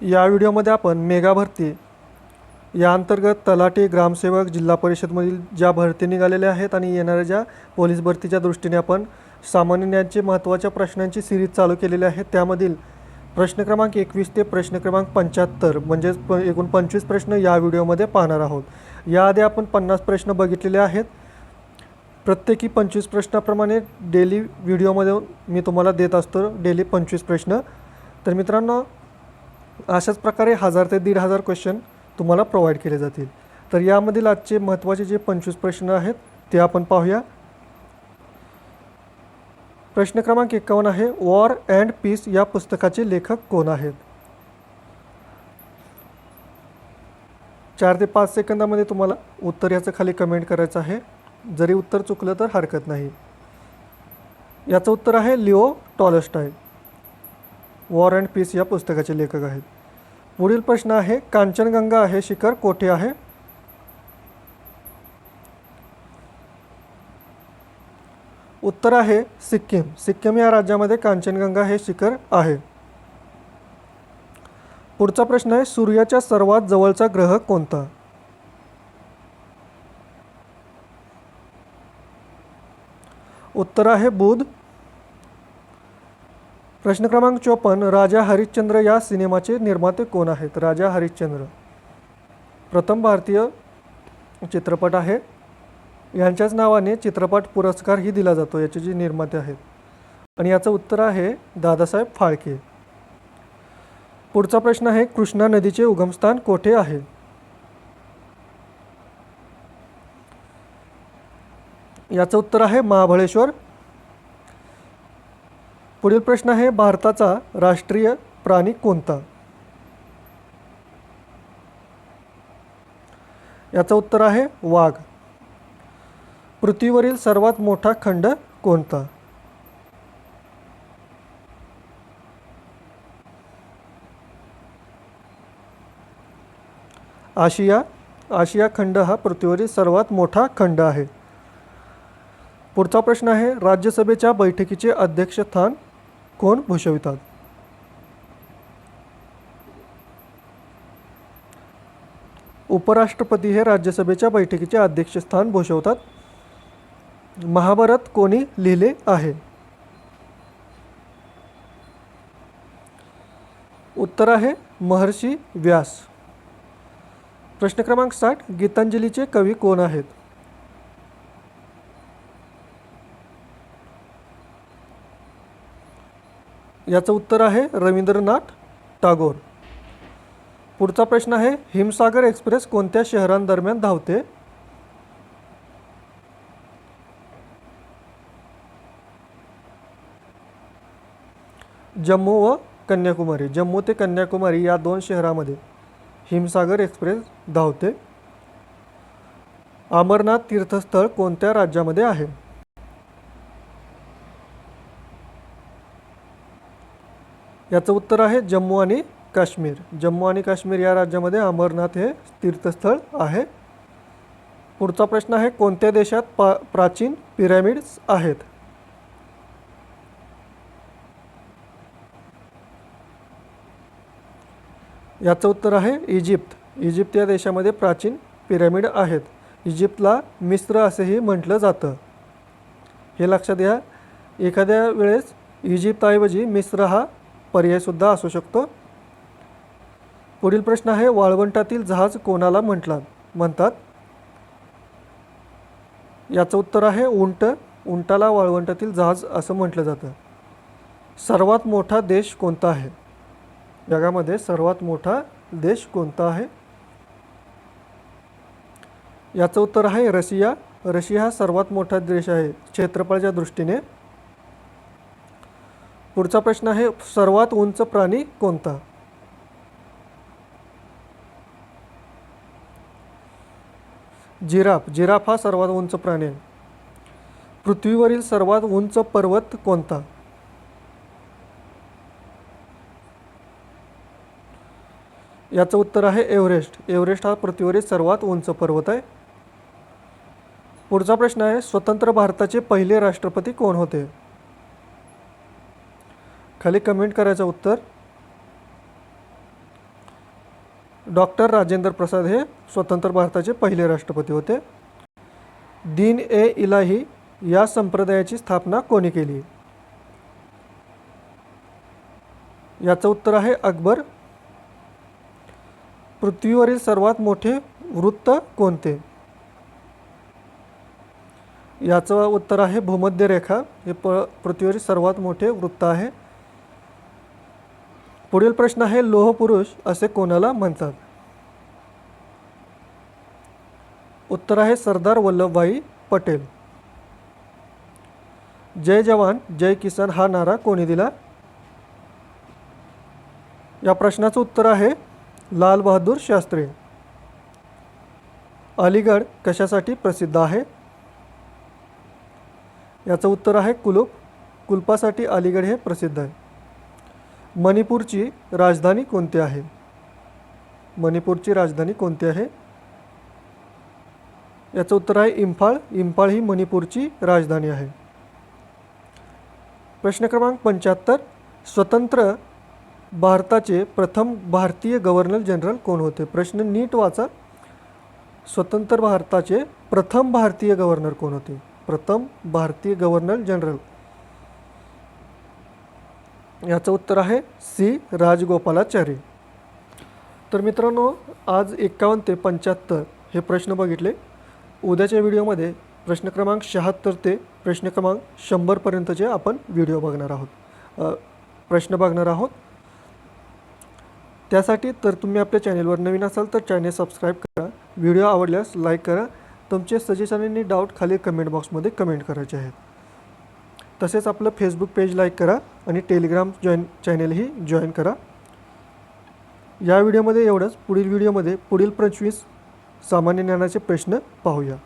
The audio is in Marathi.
या व्हिडिओमध्ये आपण मेगा भरती या अंतर्गत तलाठी ग्रामसेवक जिल्हा परिषदमधील ज्या भरती निघालेल्या आहेत आणि येणाऱ्या ज्या पोलीस भरतीच्या दृष्टीने आपण सामान्य ज्ञानचे महत्त्वाच्या प्रश्नांची सिरीज चालू केलेली आहे त्यामधील प्रश्न क्रमांक एकवीस ते प्रश्न क्रमांक पंच्याहत्तर म्हणजेच प एकूण पंचवीस प्रश्न या व्हिडिओमध्ये पाहणार आहोत. याआधी आपण पन्नास प्रश्न बघितलेले आहेत. प्रत्येकी पंचवीस प्रश्नाप्रमाणे डेली व्हिडिओमध्ये मी तुम्हाला देत असतो डेली पंचवीस प्रश्न. तर मित्रांनो अशाच प्रकारे हजार ते दीड हजार क्वेश्चन तुम्हाला प्रोव्हाइड केले जातील. तर यामधील आजचे महत्त्वाचे जे पंचवीस प्रश्न आहेत ते आपण पाहूया. प्रश्न क्रमांक एकावन्न आहे वॉर अँड पीस या पुस्तकाचे लेखक कोण आहेत? चार ते पाच सेकंदामध्ये तुम्हाला उत्तर याचं खाली कमेंट करायचं आहे. जरी उत्तर चुकलं तर हरकत नाही. याचं उत्तर आहे Leo Tolstoy. War and Peace या पुस्तकाचे लेखक आहेत. पुढील प्रश्न आहे कांचनगंगा हे शिखर कोठे आहे? उत्तर आहे सिक्कीम. सिक्कीम या राज्यामध्ये कांचनगंगा हे शिखर आहे. पुढचा प्रश्न आहे सूर्याच्या सर्वात जवळचा ग्रह कोणता? उत्तर आहे बुध. प्रश्न क्रमांक चोपन्न राजा हरिश्चंद्र या सिनेमाचे निर्माते कोण आहेत? राजा हरिश्चंद्र. प्रथम भारतीय चित्रपट आहे. यांच्याच नावाने चित्रपट पुरस्कारही दिला जातो याचे जे निर्माते आहेत. आणि याचं उत्तर आहे दादासाहेब फाळके. पुढचा प्रश्न आहे कृष्णा नदीचे उगमस्थान कोठे आहे? याचं उत्तर आहे महाबळेश्वर पुढील प्रश्न आहे भारताचा राष्ट्रीय प्राणी कोणता? याचं उत्तर आहे वाघ. पृथ्वीवरील सर्वात मोठा खंड कोणता? आशिया. आशिया खंड हा पृथ्वीवरील सर्वात मोठा खंड आहे. पुढचा प्रश्न आहे राज्यसभेच्या बैठकीचे अध्यक्षस्थान कोण भूषवितात उपराष्ट्रपती हे राज्यसभेच्या बैठकीचे अध्यक्षस्थान भूषवतात. महाभारत कोणी लिहिले आहे? उत्तर आहे महर्षी व्यास. प्रश्न क्रमांक साठ गीतांजलीचे कवी कोण आहेत? याचं उत्तर आहे रवींद्रनाथ टागोर. पुढचा प्रश्न आहे हिमसागर एक्सप्रेस कोणत्या शहरांदरम्यान धावते? जम्मू व कन्याकुमारी. जम्मू ते कन्याकुमारी या दोन शहरामध्ये हिमसागर एक्सप्रेस धावते. अमरनाथ तीर्थस्थळ कोणत्या राज्यामध्ये आहे? याचं उत्तर आहे जम्मू आणि काश्मीर. जम्मू आणि काश्मीर या राज्यामध्ये अमरनाथ हे तीर्थस्थळ आहे. पुढचा प्रश्न आहे कोणत्या देशात पा प्राचीन पिरॅमिड्स आहेत? याचं उत्तर आहे इजिप्त. इजिप्त या देशामध्ये प्राचीन पिरॅमिड आहेत. इजिप्तला मिस्र असेही म्हटलं जातं. हे लक्षात घ्या एखाद्या वेळेस इजिप्तऐवजी मिस्र हा पर्यायसुद्धा असू शकतो. पुढील प्रश्न आहे वाळवंटातील जहाज कोणाला म्हटला? म्हणतात. याचं उत्तर आहे उंट. उंटाला वाळवंटातील जहाज असं म्हटलं जातं. सर्वात मोठा देश कोणता आहे? जगामध्ये सर्वात मोठा देश कोणता आहे? याचं उत्तर आहे रशिया. रशिया हा सर्वात मोठा देश आहे क्षेत्रफळाच्या दृष्टीने. पुढचा प्रश्न आहे सर्वात उंच प्राणी कोणता? जिराफ. जिराफ हा सर्वात उंच प्राणी आहे. पृथ्वीवरील सर्वात उंच पर्वत कोणता? याचं उत्तर आहे एव्हरेस्ट. एव्हरेस्ट हा पृथ्वीवरील सर्वात उंच पर्वत आहे. पुढचा प्रश्न आहे स्वतंत्र भारताचे पहिले राष्ट्रपती कोण होते? खाली कमेंट करायचं उत्तर? डॉक्टर राजेंद्र प्रसाद हे स्वतंत्र भारताचे पहिले राष्ट्रपती होते. दीन ए इलाही या संप्रदायाची स्थापना कोणी केली? याचं उत्तर आहे अकबर. पृथ्वीवरील सर्वात मोठे वृत्त कोणते? याचं उत्तर आहे भूमध्य रेखा हे प पृथ्वीवरील सर्वात मोठे वृत्त आहे. पुढील प्रश्न आहे लोहपुरुष असे कोणाला म्हणतात? उत्तर आहे सरदार वल्लभभाई पटेल. जय जवान जय किसान हा नारा कोणी दिला? या प्रश्नाचं उत्तर आहे लाल बहादूर शास्त्री. अलीगड कशासाठी प्रसिद्ध आहे? याचं उत्तर आहे कुलूप. कुलपासाठी अलीगड हे प्रसिद्ध आहे. मणिपूरची राजधानी कोणती आहे? मणिपूरची राजधानी कोणती आहे? याचं उत्तर आहे इम्फाळ इम्फाळ ही मणिपूरची राजधानी आहे. प्रश्न क्रमांक पंच्याहत्तर. स्वतंत्र भारताचे प्रथम भारतीय गव्हर्नर जनरल कोण होते? प्रश्न नीट वाचा. स्वतंत्र भारताचे प्रथम भारतीय गव्हर्नर कोण होते? प्रथम भारतीय गव्हर्नर जनरल. याचं उत्तर आहे सी. राजगोपालाचारी तर मित्रांनो आज एक्कावन्न ते पंच्याहत्तर हे प्रश्न बघितले. उद्याच्या व्हिडिओमध्ये प्रश्न क्रमांक शहात्तर ते प्रश्न क्रमांक शंभरपर्यंतचे आपण व्हिडिओ बघणार आहोत. प्रश्न बघणार आहोत. त्यासाठी तर तुम्ही आपल्या चॅनेलवर नवीन असाल तर चॅनेल सबस्क्राईब करा. व्हिडिओ आवडल्यास लाईक करा. तुमचे सजेशन आणि डाऊट खाली कमेंट बॉक्समध्ये कमेंट करायचे आहेत. तसेच आपलं फेसबुक पेज लाईक करा आणि टेलिग्राम जॉईन चॅनेलही जॉईन करा. या व्हिडिओमध्ये एवढंच. पुढील व्हिडिओमध्ये पुढील पंचवीस सामान्य ज्ञानाचे प्रश्न पाहूया.